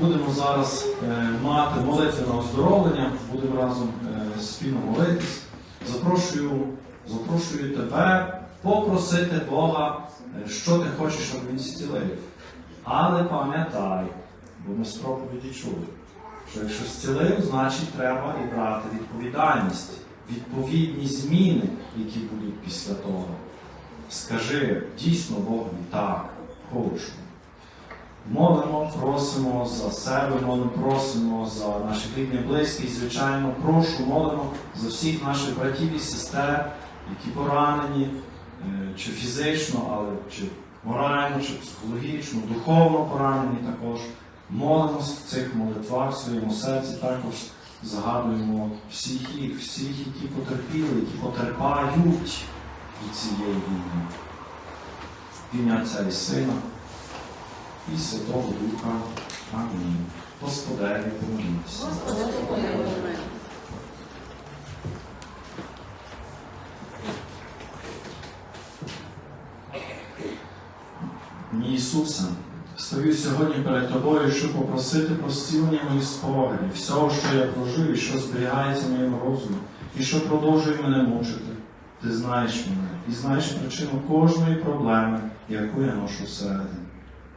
Будемо зараз е, мати молитвене оздоровлення, будемо разом е, спільно молитись. Запрошую, запрошую тебе попросити Бога, е, що ти хочеш, щоб він зцілив. Але пам'ятай, бо ми з проповіді чули, що якщо зцілив, значить треба і брати відповідальність, відповідні зміни, які будуть після того. Скажи дійсно Богові так, хочу. Молимо, просимо за себе, молимо, просимо за наших рідних близьких, звичайно, прошу, молимо за всіх наших братів і сестер, які поранені, е, чи фізично, але чи морально, чи психологічно, духовно поранені також. Молимось в цих молитвах, в своєму серці також загадуємо всіх їх, всіх, які потерпіли, які потерпають від цієї війни. Ім'я Отця і Сина і Святого Духа. Амінь. Господеві помолімся. Мій Ісусе, стою сьогодні перед Тобою, щоб попросити про зцілення моїх спогадів, всього, що я прожив і що зберігається в моєму розумі, і що продовжує мене мучити. Ти знаєш мене і знаєш причину кожної проблеми, яку я ношу всередині.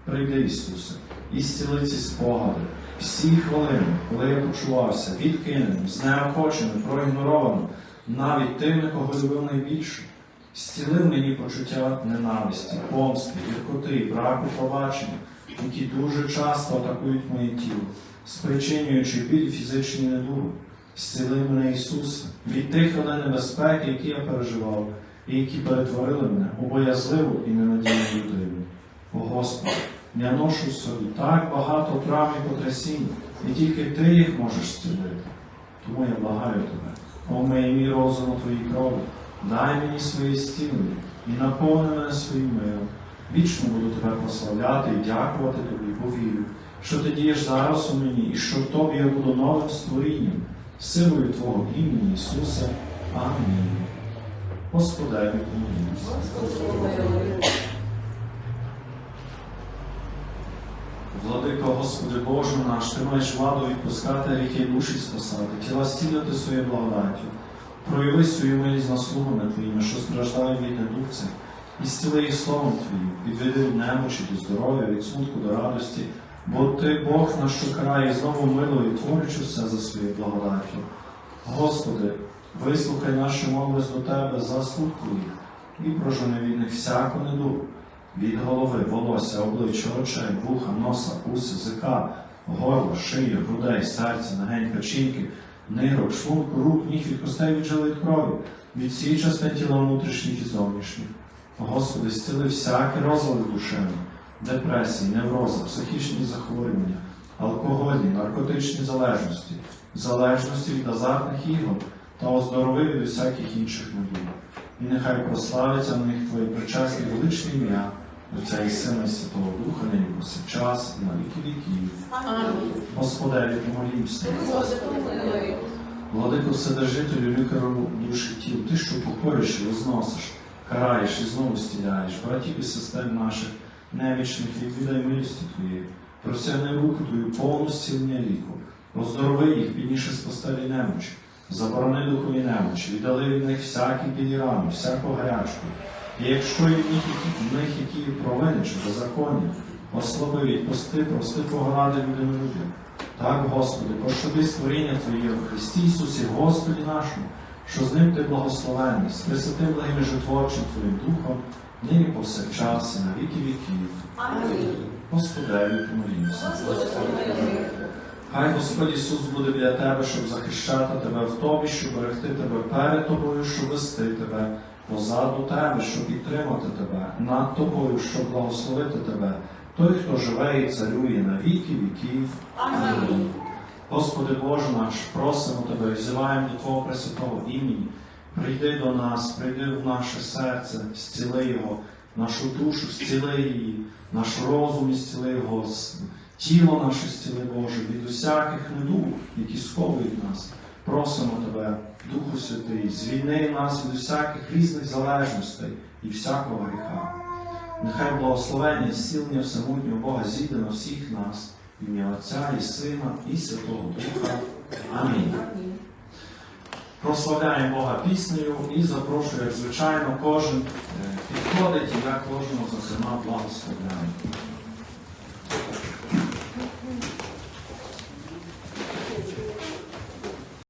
Прийди, Ісусе, і зціли ці спогади, всі хвилини, коли я почувався відкиненим, знеохоченим, проігнорованим, навіть тими, кого любив найбільше. Зцілив мені почуття ненависті, помсти, гіркоти, браку пробачення, які дуже часто атакують моє тіло, спричинюючи біль фізичні недуги. Зціли мене Ісусе від тих хвилин небезпеки, які я переживав, і які перетворили мене у боязливу і ненадійну людину. О Господи, я ношу собі так багато травм і потрясінь, і тільки Ти їх можеш зцілити. Тому я благаю тебе, омий мій розум у Твоїй крові, дай мені свої зцілення і наповни мене своїм миром. Вічно буду тебе прославляти і дякувати тобі, бо вірю, що ти дієш зараз у мені, і що в тобі я буду новим створінням, силою Твого імені Ісуса. Амінь. Господеві помолімся. Владико, Господи Боже наш, Ти маєш владу відпускати ріки душі спасати, тіла зцілити своєю благодаттю. Прояви свою милість на слугами Твоїми, що страждають від недугця, і зціли їх словом Твоїм, відведи від немочі до здоров'я, від смутку до радості, бо Ти Бог наш і знову милує, творячи все за своєю благодаттю. Господи, вислухай наші молитви до Тебе, Твоїх, і прожени від них всяку недугу від голови, волосся, обличчя, очей, вуха, носа, уси, язика, горла, шиї, грудей, серця, нагень, печінки, нирок, шлунку, рук, ніг від костей від жили від крові, від всіх частин тіла внутрішніх і зовнішніх. Господи, зціли всякі розлади душевні, депресії, неврози, психічні захворювання, алкогольні, наркотичні залежності, залежності від азартних ігор та оздорови від усяких інших недуг. І нехай прославиться на них Твоє причасне величне ім'я, Отця і Сина і Святого Духа, нині повсякчас і на віки віків. Господеві, помолімся. Владико Вседержителю, лікару душі тіл, ти, що покориш і розносиш, караєш і знову стіляєш, братів і сестер наших немічних, відвідай милістю Твоєю, просягни руку Твою повну зцілення ліку, оздорови їх, підніше з постелі немочі, заборони духові немочі, віддали від них всякі білі рани, всяку гарячку. І якщо є в них, які, них які провини чи беззаконня, ослаби, відпусти, прости Твого ради людям людям. Так, Господи, пощади створіння Твоє в Христі Ісусі, Господі нашому, що з ним Ти благословений, з пресвятим благим житворчим Твоїм Духом, нині повсякчас і на віки віків. Господеві, помолімося. Хай Господь Ісус буде біля тебе, щоб захищати тебе в тобі, щоб берегти тебе перед тобою, щоб вести тебе позаду тебе, щоб підтримати тебе, над тобою, щоб благословити тебе, той, хто живе і царює на віки віків. Амінь. Господи Боже наш, просимо Тебе, взиваємо до Твого Пресвятого імені. Прийди до нас, прийди в наше серце, зціли його, нашу душу, зціли її, наш розум, зціли його, тіло наше зціли Боже, від усяких недуг, які сковують нас. Просимо Тебе, Духу Святий, звільни нас від усяких різних залежностей і всякого гріха. Нехай благословення і зцілення всемогутнього Бога зійде на всіх нас В ім'я Отця і Сина, і Святого Духа. Амінь. Прославляємо Бога піснею і запрошую, як звичайно, кожен е, підходить, і я кожного, зокрема, благословляю.